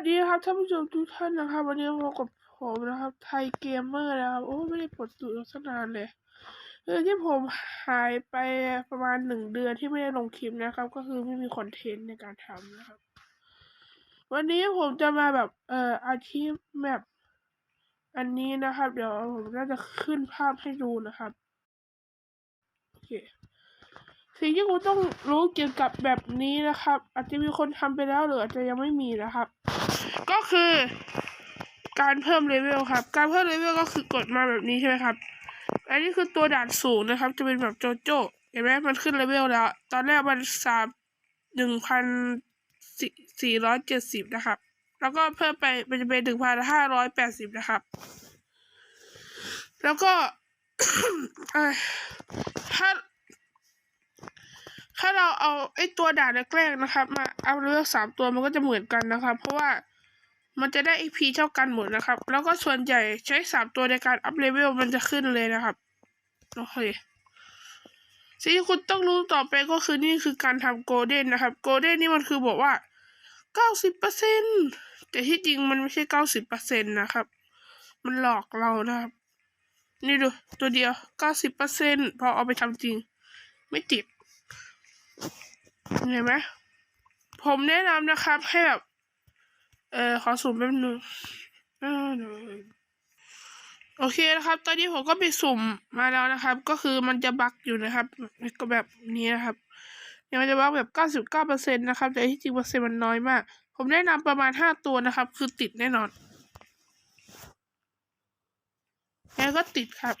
สดีครับท่านผู้ชมทุกท่านนะครับ วันนี้พบกับผมนะครับไทยเกมเมอร์นะครับ โอ้ไม่ได้ปลดตูดสักนานเลยคือที่ผมหายไปประมาณหนึ่งเดือนที่ไม่ได้ลงคลิปนะครับ ก็คือไม่มีคอนเทนต์ในการทำนะครับ วันนี้ผมจะมาแบบเอ่ออาชีพแมปอันนี้นะครับ เดี๋ยวผมน่าจะขึ้นภาพให้ดูนะครับโอเค สิ่งที่คุณต้องรู้เกี่ยวกับแบบนี้นะครับ อาจจะมีคนทำไปแล้วหรืออาจจะยังไม่มีนะครับ ก็คือการเพิ่มเลเวลครับ การเพิ่มเลเวลก็คือกดมาแบบนี้ใช่ไหมครับ อันนี้คือตัวด่านสูงนะครับ จะเป็นแบบโจโจ้เห็นไหมมันขึ้นเลเวลแล้ว ตอนแรกมันสามหนึ่งพันสี่ร้อยเจ็ดสิบนะครับ แล้วก็เพิ่มไปมันจะเป็นหนึ่งพันห้าร้อยแปดสิบนะครับ แล้วก็ ถ้าเราเอาไอ้ตัวด่านแรกๆนะครับ มาเอาเลือกสามตัวมันก็จะเหมือนกันนะครับ เพราะว่ามันจะได้ EP เท่ากันหมดนะครับ แล้วก็ส่วนใหญ่ใช้สามตัวในการอัพเลเวลมันจะขึ้นเลยนะครับโอเคสิ่งที่คุณต้องรู้ต่อไปก็คือนี่คือการทำโกลเด้นนะครับโกลเด้นนี่มันคือบอกว่าเก้าสิบเปอร์เซ็นแต่ที่จริงมันไม่ใช่เก้าสิบเปอร์เซ็นนะครับ มันหลอกเรานะครับ นี่ดูตัวเดียวเก้าสิบเปอร์เซ็นพอเอาไปทำจริง ไม่ติด เห็นไหมผมแนะนำนะครับ ให้แบบ เออขอสุ่มแป๊บนึงโอเคนะครับ ตอนนี้ผมก็ไปสุ่มมาแล้วนะครับ ก็คือมันจะบั๊กอยู่นะครับ ก็แบบนี้นะครับเนี่ยมันจะบั๊กแบบเก้าสิบเก้าเปอร์เซ็นต์นะครับ แต่ที่จริงเปอร์เซ็นต์มันน้อยมาก ผมแนะนำประมาณห้าตัวนะครับ คือติดแน่นอนแล้วก็ติดครับ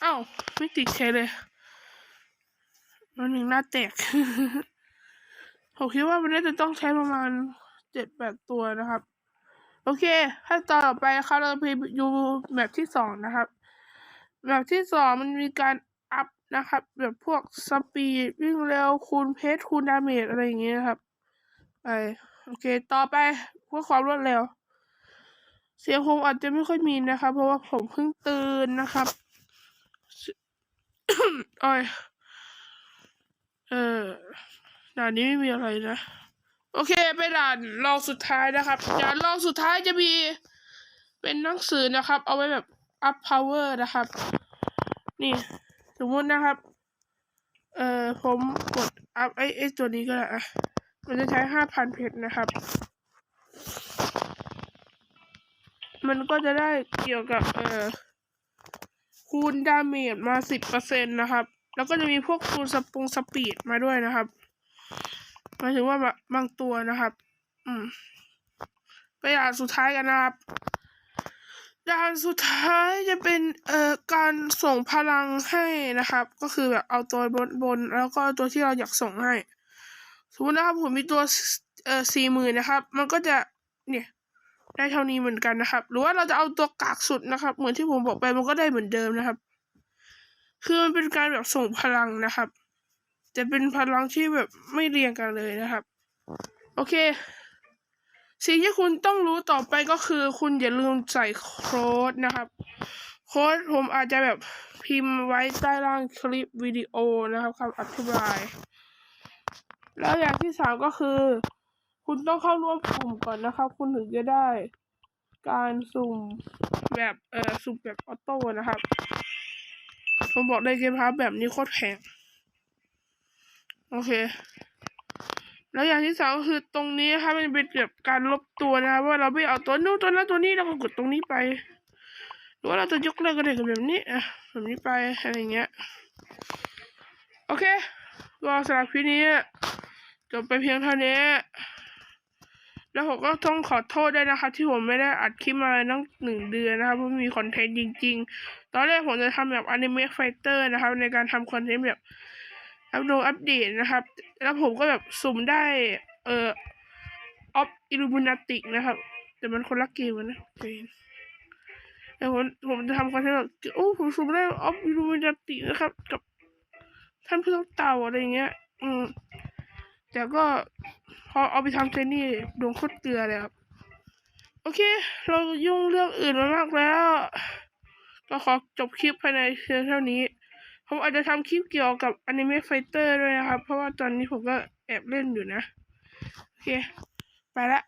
เอ้า ไม่ติดใช่เลย มันหนึ่งหน้าแตก ผมคิดว่ามันน่าจะต้องใช้ประมาณเจ็ดแปดตัวนะครับ โอเคขั้นตอนต่อไปครับเราไปดูแบบที่สองนะครับ แบบที่สองมันมีการอัพนะครับ แบบพวกสปีดวิ่งเร็วคูณเพชรคูณดาเมจอะไรอย่างเงี้ยครับไปโอเค ต่อไปเพื่อความรวดเร็ว เสียงผมอาจจะไม่ค่อยมีนะครับ เพราะว่าผมเพิ่งตื่นนะครับอ้ย เออด่านนี้ไม่มีอะไรนะ โอเคไปด่านรองสุดท้ายนะครับด่านรองสุดท้ายจะมีเป็นหนังสือนะครับ เอาไว้แบบ up power นะครับ นี่สมมตินะครับ เอ่อผมกด up ไอ้ไอ้ตัวนี้ก็ได้อะมันจะใช้ห้าพันเพชรนะครับ มันก็จะได้เกี่ยวกับ เอ่อคูณดาเมจมาสิบเปอร์เซ็นต์นะครับ แล้วก็จะมีพวกคูณสปรุงสปีดมาด้วยนะครับหมายถึงว่าแบบบางตัวนะครับ อืม ไปด่านสุดท้ายกันนะครับด่านสุดท้ายจะเป็นเอ่อการส่งพลังให้นะครับ ก็คือแบบเอาตัวบนบน แล้วก็ตัวที่เราอยากส่งให้ สมมตินะครับผมมีตัวเอ่อสี่หมื่นนะครับ มันก็จะเนี่ยได้เท่านี้เหมือนกันนะครับ หรือว่าเราจะเอาตัวกากสุดนะครับ เหมือนที่ผมบอกไปมันก็ได้เหมือนเดิมนะครับ คือมันเป็นการแบบส่งพลังนะครับ แต่เป็นพลังที่แบบไม่เรียงกันเลยนะครับ โอเค สิ่งที่คุณต้องรู้ต่อไปก็คือ คุณอย่าลืมใส่โค้ดนะครับ โค้ดผมอาจจะแบบพิมพ์ไว้ใต้ล่างคลิปวิดีโอนะครับคำอธิบาย แล้วอย่างที่สามก็คือ คุณต้องเข้าร่วมกลุ่มก่อนนะครับ คุณถึงจะได้การสุ่มแบบเอ่อสุ่มแบบออโต้นะครับ ผมบอกเลยเกมพาร์แบบนี้โคตรแพงโอเค แล้วอย่างที่สองก็คือตรงนี้นะครับมันเป็นแบบการลบตัวนะครับว่าเราไม่เอาตัวนู้นตัวนั้นตัวนี้เราก็กดตรงนี้ไปหรือว่าเราจะยกเลิกก็ได้กับแบบนี้อะแบบนี้ไปอะไรเงี้ยโอเคก็สำหรับคลิปนี้จบไปเพียงเท่านี้ แล้วผมก็ต้องขอโทษด้วยนะคะ ที่ผมไม่ได้อัดคลิปมาตั้งหนึ่งเดือนนะครับเพราะมีคอนเทนต์จริง ๆ ตอนแรกผมจะทำแบบอนิเมะไฟเตอร์นะครับในการทำคอนเทนต์แบบอัปโหลดอัปเดตนะครับ แล้วผมก็แบบสุ่มได้เอ่อออฟอิลูมินาติกนะครับ แต่มันคนละเกมนนะเกมแต่ผมผมจะทำคอนเทนต์แบบโอ้ผมสุ่มได้ออฟอิลูมินาติกนะครับ กับท่านผู้ต้องเต่าอะไรอย่างเงี้ย อืม แต่ก็พอเอาไปทำเทนนี่ดวงโคตรเกลือเลยครับ โอเค เรายุ่งเรื่องอื่นมามากแล้ว ก็ขอจบคลิปภายในเพียงเท่านี้ ผมอาจจะทำคลิปเกี่ยวกับอนิเมะไฟเตอร์ด้วยนะครับ เพราะว่าตอนนี้ผมก็แอบเล่นอยู่นะ โอเค ไปละ